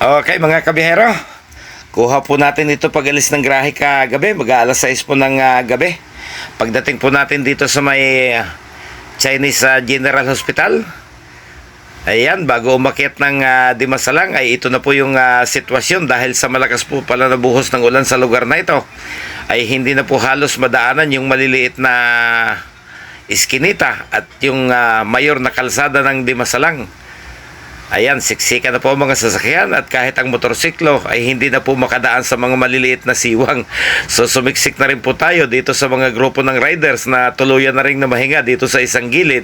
Okay mga kabihero, kuha po natin ito pag alis ng grahe kagabi, mag alas 6 po ng ah, gabi. Pagdating po natin dito sa may ah, Chinese ah, General Hospital, ayan, bago umakyat ng uh, Dimasalang, ay ito na po yung ah, sitwasyon dahil sa malakas po pala na buhos ng ulan sa lugar na ito, ay hindi na po halos madaanan yung maliliit na iskinita at yung ah, mayor na kalsada ng Dimasalang. Ayan, siksika na po mga sasakyan at kahit ang motorsiklo ay hindi na po makadaan sa mga maliliit na siwang. So sumiksik na rin po tayo dito sa mga grupo ng riders na tuluyan na rin na mahinga dito sa isang gilid.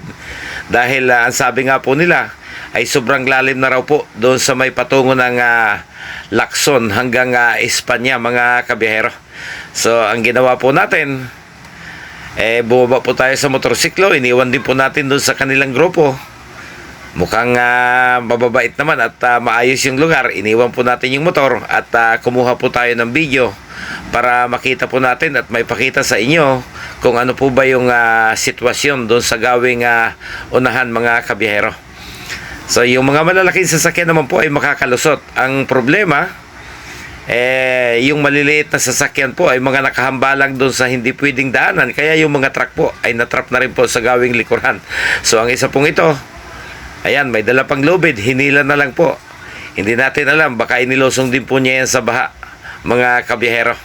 Dahil ah, ang sabi nga po nila ay sobrang lalim na raw po doon sa may patungo ng ah, Lacson hanggang ah, Espanya mga kabiyahero. So ang ginawa po natin, eh bumaba po tayo sa motorsiklo, iniwan din po natin doon sa kanilang grupo. Mukhang ah, mababait naman at ah, maayos yung lugar. Iniwan po natin yung motor at ah, kumuha po tayo ng video para makita po natin at may pakita sa inyo kung ano po ba yung ah, sitwasyon doon sa gawing ah, unahan mga kabiyahero. So yung mga malalaking sasakyan naman po ay makakalusot. Ang problema, eh, yung maliliit na sasakyan po ay mga nakahambalang doon sa hindi pwedeng daanan. Kaya yung mga truck po ay natrap na rin po sa gawing likuran. So ang isa pong ito, Ayan, may dala pang lubid, hinila na lang po. Hindi natin alam, baka inilosong din po niya yan sa baha, mga kabiyahero.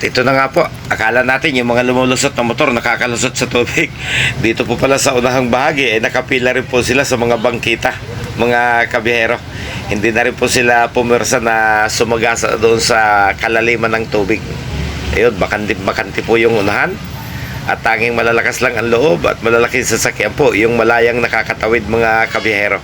At ito na nga po, akala natin yung mga lumulusot na motor nakakalusot sa tubig. Dito po pala sa unahang bahagi, eh, nakapila rin po sila sa mga bangkita, mga kabihero. Hindi na rin po sila pumirsa na sumagasa doon sa kalaliman ng tubig. Ayun, bakanti, bakanti po yung unahan. At tanging malalakas lang ang loob at malalaking sasakyan po, yung malayang nakakatawid mga kabihero.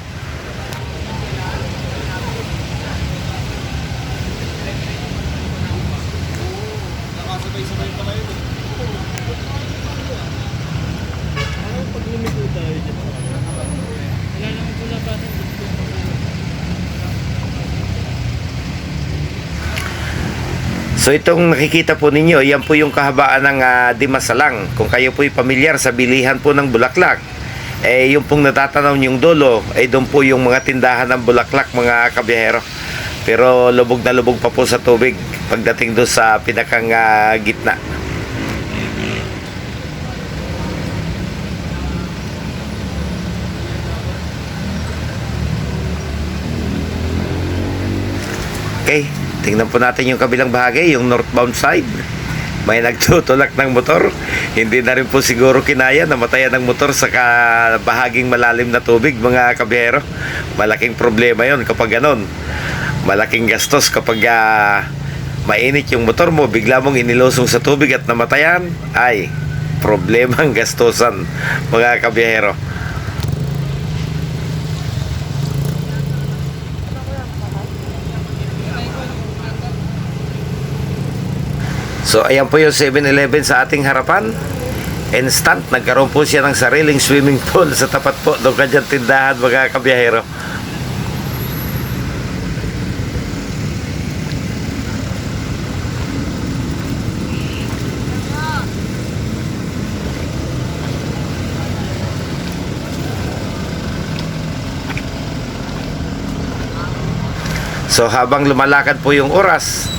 So itong nakikita po ninyo, yan po yung kahabaan ng ah, Dimasalang. Kung kayo po'y pamilyar sa bilihan po ng bulaklak, eh yung pong natatanaw yung dulo, ay doon po yung mga tindahan ng bulaklak mga kabiyahero. Pero lubog na lubog pa po sa tubig pagdating doon sa pinakang ah, gitna. Okay, tingnan po natin yung kabilang bahagi, yung northbound side. May nagtutulak ng motor. Hindi na rin po siguro kinaya na matayan ng motor sa bahaging malalim na tubig, mga kabiyero. Malaking problema yon kapag ganon. Malaking gastos kapag ah, mainit yung motor mo, bigla mong inilosong sa tubig at namatayan, ay problema ang gastosan, mga kabiyero. So ayan po yung 7-Eleven sa ating harapan. Instant, nagkaroon po siya ng sariling swimming pool sa tapat po doon kanyang tindahan mga kabiyahero. So habang lumalakad po yung oras,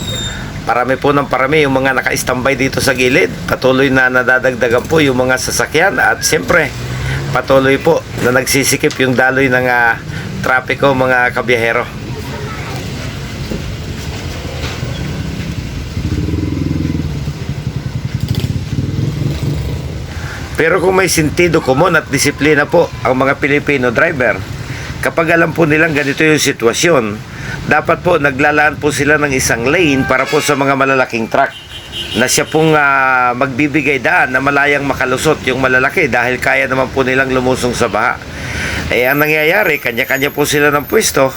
Parami po ng parami yung mga naka-standby dito sa gilid. Patuloy na nadadagdagan po yung mga sasakyan at siyempre patuloy po na nagsisikip yung daloy ng ah, trapiko mga kabiyahero. Pero kung may sentido komon at disiplina po ang mga Pilipino driver, kapag alam po nilang ganito yung sitwasyon, dapat po naglalaan po sila ng isang lane para po sa mga malalaking truck na siya pong ah, magbibigay daan na malayang makalusot yung malalaki dahil kaya naman po nilang lumusong sa baha. Eh ang nangyayari, kanya-kanya po sila ng pwesto.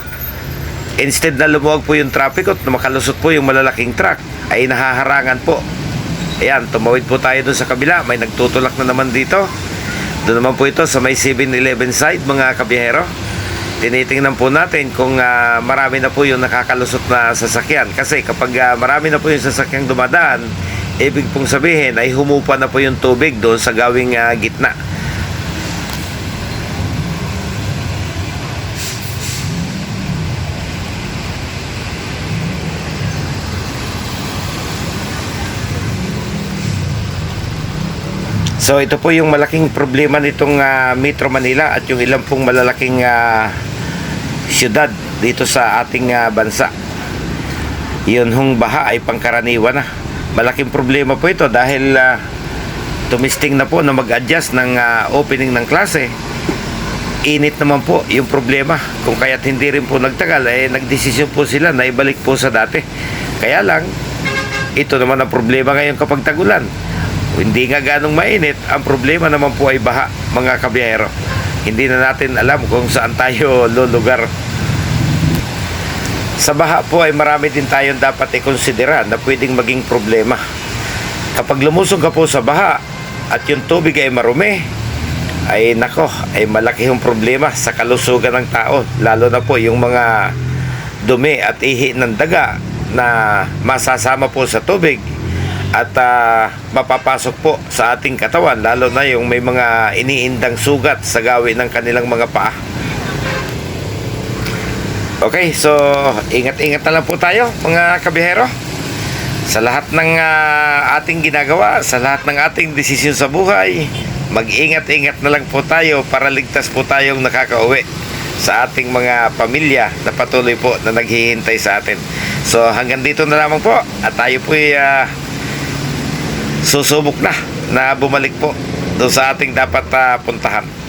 Instead na lumuwag po yung traffic at makalusot po yung malalaking truck, ay nahaharangan po Ayan, tumawid po tayo dun sa kabila. May nagtutulak na naman dito. Doon naman po ito sa may 7-Eleven side, mga kabiyahero. Tinitingnan po natin kung ah, marami na po yung nakakalusot na sasakyan. Kasi kapag ah, marami na po yung sasakyang dumadaan, ibig pong sabihin ay humupa na po yung tubig doon sa gawing ah, gitna. So ito po yung malaking problema nitong ah, Metro Manila at yung ilang pong malalaking ah, syudad dito sa ating ah, bansa. Yun hong baha ay pangkaraniwan na. Malaking problema po ito dahil ah, tumisting na po na mag-adjust ng ah, opening ng klase. Init naman po yung problema. Kung kaya't hindi rin po nagtagal, eh nagdesisyon po sila na ibalik po sa dati. Kaya lang, ito naman ang problema ngayon kapag tagulan. Hindi nga ganong mainit, ang problema naman po ay baha, mga kabiyahero. Hindi na natin alam kung saan tayo lulugar. Sa baha po ay marami din tayong dapat ikonsidera na pwedeng maging problema. Kapag lumusong ka po sa baha at yung tubig ay marumi, ay nako, ay malaki yung problema sa kalusugan ng tao. Lalo na po yung mga dumi at ihi ng daga na masasama po sa tubig at ah, mapapasok po sa ating katawan lalo na yung may mga iniindang sugat sa gawin ng kanilang mga paa. Okay, so ingat-ingat na lang po tayo mga kabihero sa lahat ng ah, ating ginagawa, sa lahat ng ating desisyon sa buhay. Mag-ingat-ingat na lang po tayo para ligtas po tayong nakakauwi sa ating mga pamilya na patuloy po na naghihintay sa atin. So hanggang dito na lamang po at tayo po ay ah, susubok na na bumalik po doon sa ating dapat ah, puntahan.